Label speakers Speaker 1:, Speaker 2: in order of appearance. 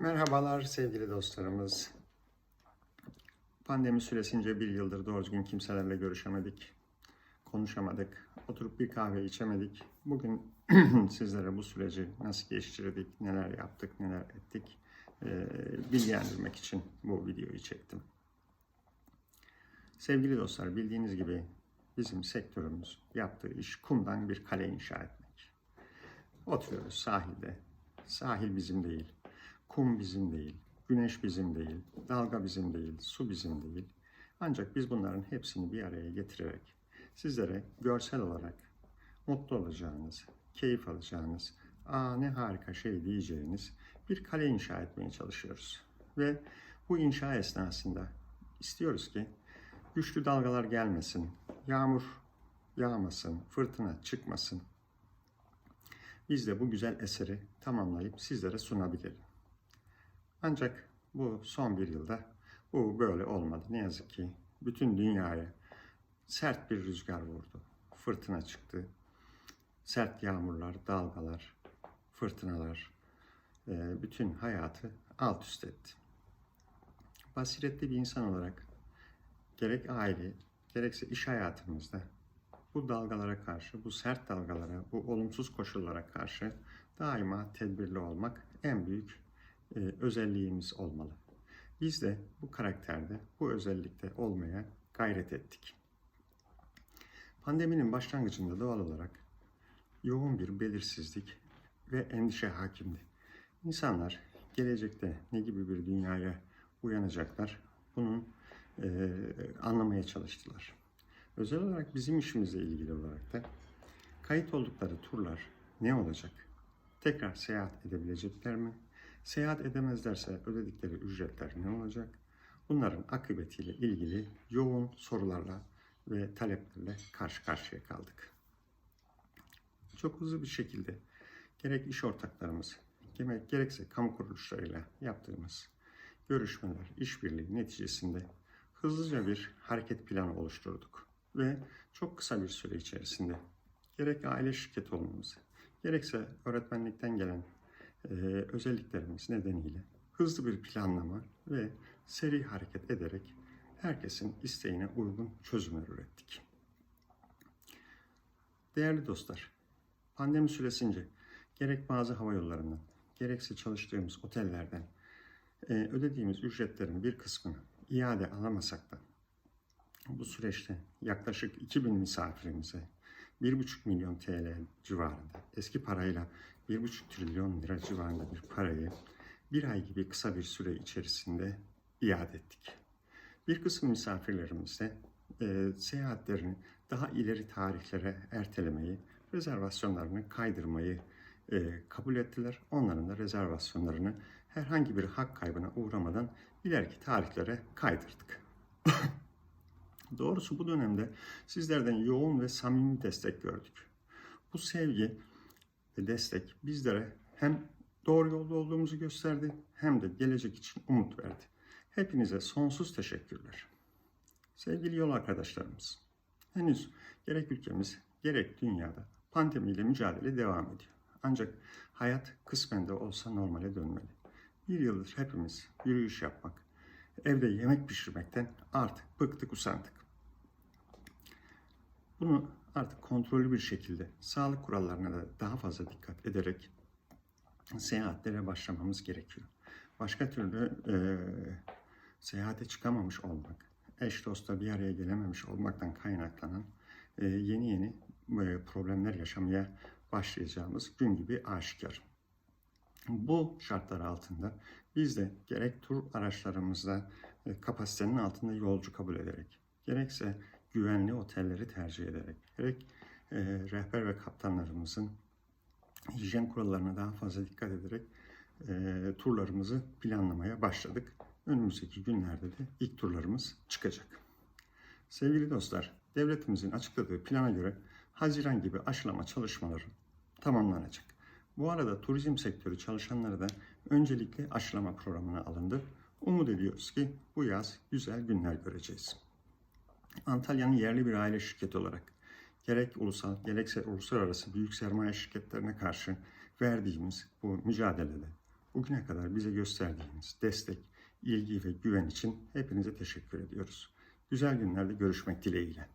Speaker 1: Merhabalar sevgili dostlarımız. Pandemi süresince bir yıldır doğru düzgün kimselerle görüşemedik, konuşamadık, oturup bir kahve içemedik. Bugün sizlere bu süreci nasıl geçirdik, neler yaptık, neler ettik eee, bilgilendirmek için bu videoyu çektim. Sevgili dostlar bildiğiniz gibi bizim sektörümüz yaptığı iş kumdan bir kale inşa etmek. Oturuyoruz sahilde. Sahil bizim değil. Kum bizim değil. Güneş bizim değil. Dalga bizim değil. Su bizim değil. Ancak biz bunların hepsini bir araya getirerek sizlere görsel olarak mutlu olacağınız, keyif alacağınız, aa ne harika şey diyeceğiniz bir kale inşa etmeye çalışıyoruz. Ve bu inşa esnasında istiyoruz ki güçlü dalgalar gelmesin, yağmur yağmasın, fırtına çıkmasın, biz de bu güzel eseri tamamlayıp sizlere sunabilelim. Ancak bu son bir yılda bu böyle olmadı. Ne yazık ki bütün dünyaya sert bir rüzgar vurdu. Fırtına çıktı. Sert yağmurlar, dalgalar, fırtınalar e, bütün hayatı alt üst etti. Basiretli bir insan olarak gerek aile, gerekse iş hayatımızda bu dalgalara karşı, bu sert dalgalara, bu olumsuz koşullara karşı daima tedbirli olmak en büyük e, özelliğimiz olmalı. Biz de bu karakterde, bu özellikte olmaya gayret ettik. Pandeminin başlangıcında doğal olarak yoğun bir belirsizlik ve endişe hakimdi. İnsanlar gelecekte ne gibi bir dünyaya uyanacaklar, bunun e, anlamaya çalıştılar. Özel olarak bizim işimizle ilgili olarak da kayıt oldukları turlar ne olacak? Tekrar seyahat edebilecekler mi? Seyahat edemezlerse ödedikleri ücretler ne olacak? Bunların akıbetiyle ilgili yoğun sorularla ve taleplerle karşı karşıya kaldık. Çok hızlı bir şekilde gerek iş ortaklarımız, gerek, gerekse kamu kuruluşlarıyla yaptığımız görüşmeler, işbirliği neticesinde hızlıca bir hareket planı oluşturduk ve çok kısa bir süre içerisinde gerek aile şirketi olmamızı, gerekse öğretmenlikten gelen e, özelliklerimiz nedeniyle hızlı bir planlama ve seri hareket ederek herkesin isteğine uygun çözümler ürettik. Değerli dostlar, pandemi süresince gerek bazı hava yollarından, gerekse çalıştığımız otellerden e, ödediğimiz ücretlerin bir kısmını iade alamasak da bu süreçte yaklaşık 2000 misafirimize 1,5 milyon TL civarında eski parayla 1,5 trilyon lira civarında bir parayı bir ay gibi kısa bir süre içerisinde iade ettik. Bir kısım misafirlerimiz de e, seyahatlerini daha ileri tarihlere ertelemeyi, rezervasyonlarını kaydırmayı e, kabul ettiler. Onların da rezervasyonlarını herhangi bir hak kaybına uğramadan ileriki tarihlere kaydırdık. Doğrusu bu dönemde sizlerden yoğun ve samimi destek gördük. Bu sevgi ve destek bizlere hem doğru yolda olduğumuzu gösterdi hem de gelecek için umut verdi. Hepinize sonsuz teşekkürler. Sevgili yol arkadaşlarımız, henüz gerek ülkemiz gerek dünyada pandemiyle mücadele devam ediyor. Ancak hayat kısmen de olsa normale dönmeli. Bir yıldır hepimiz yürüyüş yapmak, evde yemek pişirmekten artık bıktık usandık. Bunu artık kontrollü bir şekilde sağlık kurallarına da daha fazla dikkat ederek seyahatlere başlamamız gerekiyor. Başka türlü e, seyahate çıkamamış olmak, eş dostla bir araya gelememiş olmaktan kaynaklanan e, yeni yeni e, problemler yaşamaya başlayacağımız gün gibi aşikar. Bu şartlar altında biz de gerek tur araçlarımızda e, kapasitenin altında yolcu kabul ederek, gerekse güvenli otelleri tercih ederek, gerek e, rehber ve kaptanlarımızın hijyen kurallarına daha fazla dikkat ederek e, turlarımızı planlamaya başladık. Önümüzdeki günlerde de ilk turlarımız çıkacak. Sevgili dostlar, devletimizin açıkladığı plana göre Haziran gibi aşılama çalışmaları tamamlanacak. Bu arada turizm sektörü çalışanları da öncelikle aşılama programına alındı. Umut ediyoruz ki bu yaz güzel günler göreceğiz. Antalya'nın yerli bir aile şirketi olarak gerek ulusal gerekse uluslararası büyük sermaye şirketlerine karşı verdiğimiz bu mücadelede, bu Bugüne kadar bize gösterdiğiniz destek, ilgi ve güven için hepinize teşekkür ediyoruz. Güzel günlerde görüşmek dileğiyle.